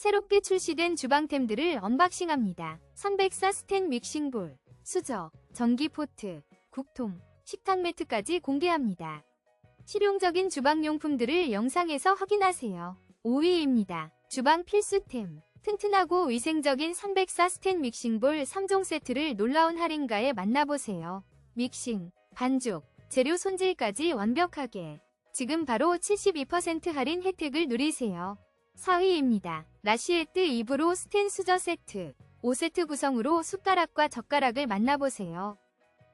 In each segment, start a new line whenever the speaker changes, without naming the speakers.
새롭게 출시된 주방템들을 언박싱합니다. 304 스텐 믹싱볼, 수저, 전기 포트, 국통, 식탁 매트까지 공개합니다. 실용적인 주방용품들을 영상에서 확인하세요. 5위입니다. 주방 필수템. 튼튼하고 위생적인 304 스텐 믹싱볼 3종 세트를 놀라운 할인가에 만나보세요. 믹싱, 반죽, 재료 손질까지 완벽하게. 지금 바로 72% 할인 혜택을 누리세요. 4위입니다. 라시에트 입으로 스텐 수저 세트. 5세트 구성으로 숟가락과 젓가락을 만나보세요.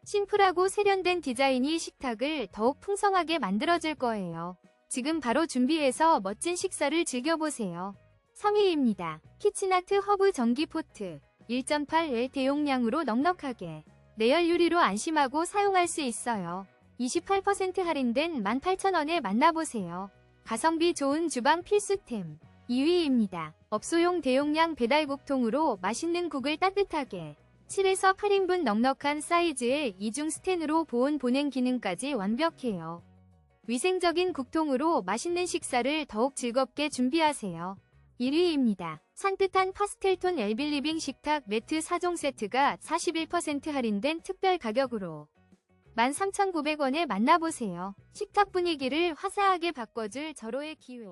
심플하고 세련된 디자인이 식탁을 더욱 풍성하게 만들어줄 거예요. 지금 바로 준비해서 멋진 식사를 즐겨보세요. 3위입니다. 키친아트 허브 전기포트 1.8L 대용량으로 넉넉하게 내열 유리로 안심하고 사용할 수 있어요. 28% 할인된 18,000원에 만나보세요. 가성비 좋은 주방 필수템 2위입니다. 업소용 대용량 배달국통으로 맛있는 국을 따뜻하게 7에서 8인분 넉넉한 사이즈의 이중 스텐으로 보온 보냉 기능까지 완벽해요. 위생적인 국통으로 맛있는 식사를 더욱 즐겁게 준비하세요. 1위입니다. 산뜻한 파스텔톤 엘빌리빙 식탁 매트 4종 세트가 41% 할인된 특별 가격으로 13,900원에 만나보세요. 식탁 분위기를 화사하게 바꿔줄 절호의 기회.